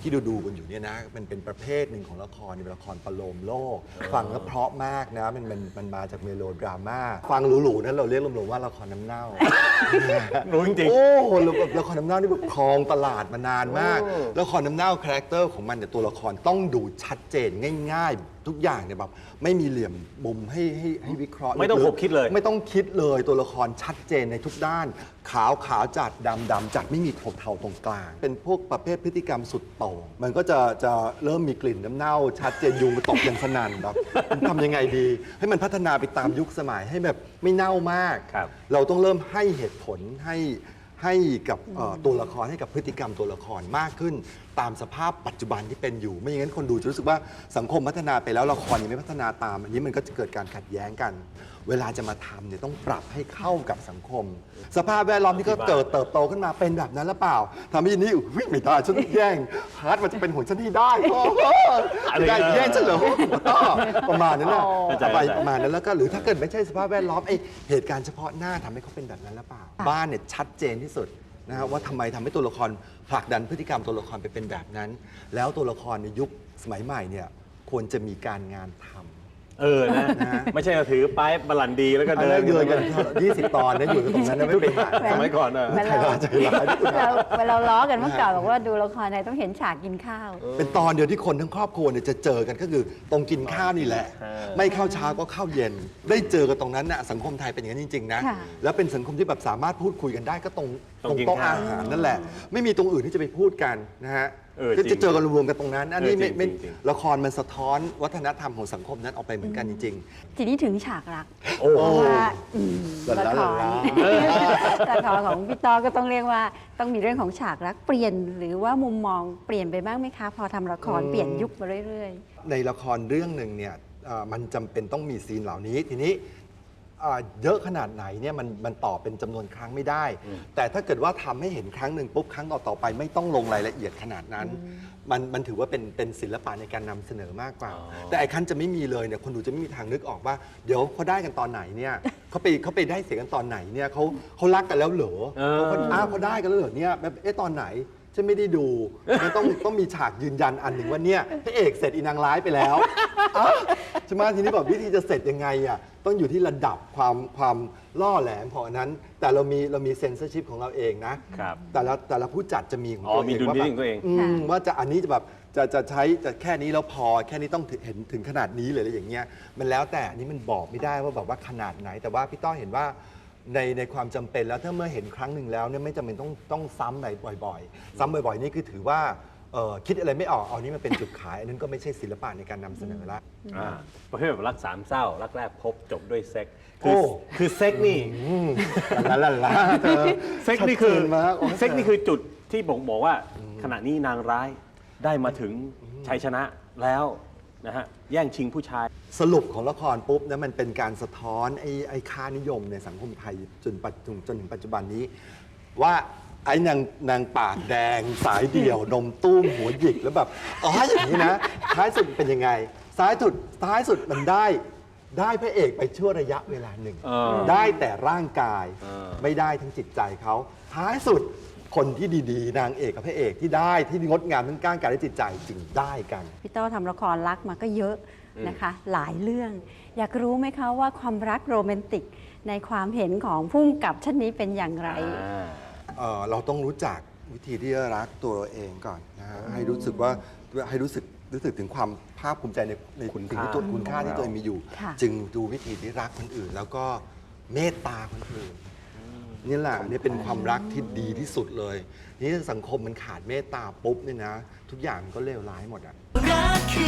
ที่ดูดูๆกันอยู่เนี่ยนะมันเป็นประเภทหนึ่งของละครเป็นละครประโลมโลก ฟังแล้วเพราะมากนะมันมันมันมาจากเมโลดราม่าฟังหรูๆนั้นเราเรียกรวมๆว่าละครน้ำเน่า รู้จริง โอ้โหแล้วแบบละครน้ำเน่านี่แบบครองตลาดมานานมากโอ้ละครน้ำเน่าคาแรคเตอร์ของมันเนี่ยตัวละครต้องดูชัดเจนง่าย ๆ ทุกอย่างเนี่ยแบบไม่มีเหลี่ยมมุมให้ให้ให้วิเคราะห์ไม่ต้องลึกๆขบคิดเลย ไม่ต้องคิดเลยตัวละครชัดเจนในทุกด้าน ขาวขาวจัดดำดำจัดไม่มีเทาเทาๆตรงกลาง เป็นพวกประเภทพฤติกรรมสุดโต่งมันก็จะจะเริ่มมีกลิ่นน้ำเน่า ชัดเจนยุงตกอย่างสนั่นแบบทำยังไงดี ให้มันพัฒนาไปตามยุคสมัยให้แบบไม่เน่ามาก ครับ เราต้องเริ่มให้เหตุผลให้ให้กับเอ่อตัวละครให้กับพฤติกรรมตัวละครมากขึ้น ตามสภาพปัจจุบันที่เป็นอยู่ ไม่อย่างนั้นคนดูจะรู้สึกว่าสังคมพัฒนาไปแล้วละครยังไม่พัฒนาตาม อันนี้มันก็จะเกิดการขัดแย้งกัน เวลาจะมาทำเนี่ยต้องปรับให้เข้ากับสังคม สภาพแวดล้อมที่เขาเกิดเติบโตขึ้นมาเป็นแบบนั้นหรือเปล่าทำให้ยินนี่อุ๊ยไม่ได้ฉันต้องแย่งฮาร์ดมันจะเป็นหุ่นฉันที่ได้โอ้โหอะไรได้นะแย่งฉันเหรอประมาณนั้นนะเข้าใจไปเข้าใจประมาณนั้นแล้วก็หรือถ้าเกิดไม่ใช่สภาพแวดล้อมไอเหตุการณ์เฉพาะหน้าทำให้เขาเป็นแบบนั้นหรือเปล่า บ้านเนี่ยชัดเจนที่สุดนะครับว่าทำไมทำให้ตัวละครผลักดันพฤติกรรมตัวละครไปเป็นแบบนั้น แล้วตัวละครในยุคสมัยใหม่เนี่ยควรจะมีการงานทำ เออนะนะไม่ใช่เราถือป้ายบาลันดีแล้วก็อันเดินั้นนเดือนกันไป20ตอนนะอยู่กันตรงนั้นนะไม่ไปไหนสมัยก่อนอะเวใจลาร้ายใจร้ายเราเวลาล้อกันเมื่อก่อนบอกว่าดูละครอะไรต้องเห็นฉากกินข้าว เป็นตอนเดียวที่คนทั้งครอบครัวเนี่ยจะเจอกันก็คือตรงกินข้าวนี่แหละเออไม่เข้าเช้าก็เข้าเย็น ได้เจอกันตรงนั้นน่ะสังคมไทยเป็นอย่างนั้นจริงๆนะค่ะแล้วเป็นสังคมที่แบบสามารถพูดคุยกันได้ก็ตรงตรงตรงกินโต๊ะข้าวอาหารนั่นแหละ ไม่มีตรงอื่นที่จะไปพูดกันนะฮะเออก็จริจะงเจอกันรวมๆกันตรงนั้น อันนี้เออจริไม่งไม่จริง ละครมันสะท้อนวัฒนธรรมของสังคมนั้นออกไปเหมือนกันจริง ทีนี้ถึงฉากรักโอ้ เพราะว่าอืมลาละลาคลารลาละครของพี่ต้อก็ต้องเรียกว่า ต้องมีเรื่องของฉากรักเปลี่ยน หรือว่ามุมมองเปลี่ยนไปบ้างไหมคะ พอทำละครเปลี่ยนยุคมาเรื่อย ๆ ในละครเรื่องหนึ่งเนี่ยเอ่อมันจำเป็นต้องมีซีนเหล่านี้ ทีนี้เอ่อเยอะขนาดไหนเนี่ยมันมันต่อเป็นจำนวนครั้งไม่ได้ แต่ถ้าเกิดว่าทำให้เห็นครั้งหนึ่งปุ๊บครั้งต่อๆไปไม่ต้องลงรายละเอียดขนาดนั้น มันมันถือว่าเป็นเป็นศิลปะในการนำเสนอมากกว่าอ๋อแต่ไอ้คันจะไม่มีเลยเนี่ยคนดูจะไม่มีทางนึกออกว่า เดี๋ยวเขาได้กันตอนไหนเนี่ย เขาไปเขาไปได้เสียกันตอนไหนเนี่ยเขาเขารักกันแล้วเหรอเออ เขาอ้าวเขาได้กันแล้วเหรอเนี่ยแบบเอ๊ะตอนไหนฉันไม่ได้ดูมันต้องต้องมีฉากยืนยันอันหนึ่งว่าเนี่ยพระเอกเสร็จอีนางร้ายไปแล้ว อ้าวใช่ไหมทีนี้แบบวิธีจะเสร็จยังไงอะ ต้องอยู่ที่ระดับความความล่อแหลมของอันนั้น แต่เรามีเรามีเซนเซอร์ชิพของเราเองนะ ครับ แต่ละแต่ละผู้จัดจะมีของอ๋อตัวเองมีดุลว่าพิแบนิจบของตัวเอง อืมว่าจะอันนี้จะแบบจะจะใช้จะแค่นี้แล้วพอ แค่นี้ต้องถึงเห็นถึงขนาดนี้เลยอะไรอย่างเงี้ยมันแล้วแต่อันนี้มันบอกไม่ได้ว่าแบบว่าขนาดไหน แต่ว่าพี่ต้อเห็นว่าในในความจำเป็นแล้วถ้าเมื่อเห็นครั้งหนึ่งแล้วเนี่ยไม่จำเป็นต้องต้องซ้ำบ่อย ๆ ซ้ำบ่อย ๆ นี่คือถือว่า เอ่อคิดอะไรไม่ออกเอานี้มาเป็นจุดขาย อันนั้นก็ไม่ใช่ศิลปะในการนำเสนอละ อ่าประเภทแบบรักสามเศร้า รักแรกพบจบด้วยเซ็กโอ้คือคือเซ็กนี่อืมละละละเธอเซ็กนี่คือชัดเจมากโอ้ยเซ็กนี่คือจุดที่บอกบอกว่า ขณะนี้นางร้ายได้มาถึงชัยชนะแล้วนะฮะแย่งชิงผู้ชาย สรุปของละครปุ๊บนะมันเป็นการสะท้อนไอ้ไอ้ค่านิยมในสังคมไทยจนปัจจุจนถึงปัจจุบันนี้ ว่า ไอ้นางนางปากแดง สายเดี่ยวนมตุ้มหัวหยิกแล้วแบบอ๋ออย่างนี้นะ ท้ายสุดเป็นยังไงท้ายสุดท้ายสุดมันได้ ได้พระเอกไปชั่วระยะเวลาหนึ่ง เออได้แต่ร่างกายเออ ไม่ได้ทั้งจิตใจเขา ท้ายสุดคนที่ดีๆ นางเอกกับพระเอกที่ได้ที่งดงามทั้งก้างกายและจิตใจจึงได้กันๆพี่ต้อทำละครรักมาก็เยอะนะคะ หลายเรื่อง อยากรู้ไหมคะว่าความรักโรแมนติกในความเห็นของพุ่มกับท่านนี้เป็นอย่างไร อ่า เอ่อเราต้องรู้จักวิธีที่จะรักตัวเราเองก่อนนะฮะให้รู้สึกว่าให้รู้สึกรู้สึกถึงความภาคภูมิใจในในคุณสิ่งค่าที่ตัวคุณค่าที่ตัวเองมีอยู่ ค่ะ จึงดูวิธีที่รักคนอื่น แล้วก็เมตตาคนอื่นนี่แหละนี่เป็นความรักที่ดีที่สุดเลย นี่สังคมมันขาดเมตตาปุ๊บเนี่ยนะ ทุกอย่างมันก็เลวร้ายหมดอะ รักคืออะไร